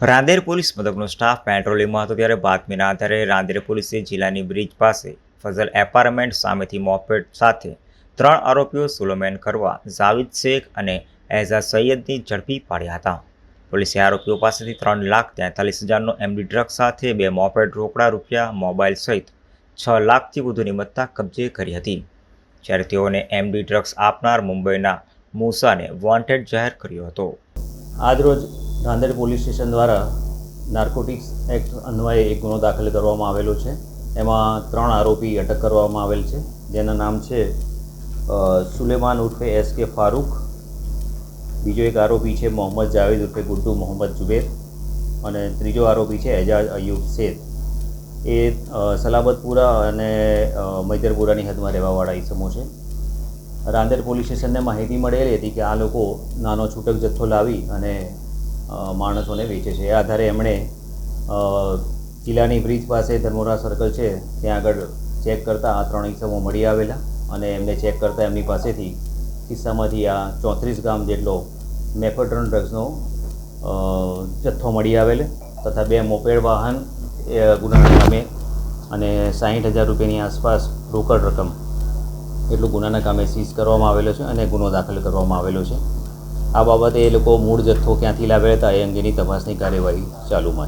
Rander police મથકનો staff પેટ્રોલિંગમાં હતો ત્યારે બાતમીના આધારે રાંદેર પોલીસે જિલ્લાની બ્રિજ પાસે ફઝલ એપાર્ટમેન્ટ સામેથી મોપેડ સાથે ત્રણ આરોપીઓ સુલોમેન કરવા જાવિદ શેખ અને એઝા સૈયદની ઝડપી પાડ્યા હતા. પોલીસે આરોપીઓ પાસેથી ત્રણ લાખ તેતાલીસ હજારનો એમડી ડ્રગ સાથે બે મોપેડ રોકડા રૂપિયા, મોબાઈલ સહિત છ લાખથી વધુની મત્તા કબજે કરી હતી. જ્યારે તેઓને એમડી ડ્રગ્સ આપનાર મુંબઈના મૂસાને વોન્ટેડ જાહેર કર્યો હતો. આજરોજ રાંદેર પોલીસ સ્ટેશન દ્વારા નાર્કોટિક્સ એક્ટ અન્વયે એક ગુનો દાખલ કરવામાં આવેલો છે. એમાં ત્રણ આરોપી અટક કરવામાં આવેલ છે. જેના નામ છે સુલેમાન ઉર્ફે એસ કે ફારૂક. બીજો એક આરોપી છે, મોહમ્મદ જાવેદ ઉર્ફે ગુડ્ડુ મોહમ્મદ જુબેર. અને ત્રીજો આરોપી છે, એજાજ અયુબ શેખ એ સલાબતપુરા અને મૈદરપુરાની હદમાં રહેવાવાળા ઇસમો છે. રાંદેર પોલીસ સ્ટેશનને માહિતી મળેલી હતી કે આ લોકો નાનો છૂટક જથ્થો લાવી અને માણસોને વેચે છે. એ આધારે એમણે કિલ્લાની બ્રિજ પાસે ધર્મોરા સર્કલ છે, ત્યાં આગળ ચેક કરતાં આ ત્રણ ઇસમો મળી આવેલા અને એમને ચેક કરતાં એમની પાસેથી કિસ્સામાંથી આ ચોત્રીસ ગ્રામ જેટલો મેફેડ્રોન ડ્રગ્સનો જથ્થો મળી આવેલ તથા બે મોપેડ વાહન, એ, ગુનાના કામે અને સાહીઠ હજાર રૂપિયાની આસપાસ રોકડ રકમ, એટલું ગુનાના કામે સીઝ કરવામાં આવેલો છે અને ગુનો દાખલ કરવામાં આવેલો છે. આ બાબતે એ લોકો મૂળ જથ્થો ક્યાંથી લાવ્યા હતા એ અંગેની તપાસની કાર્યવાહી ચાલુમાં છે.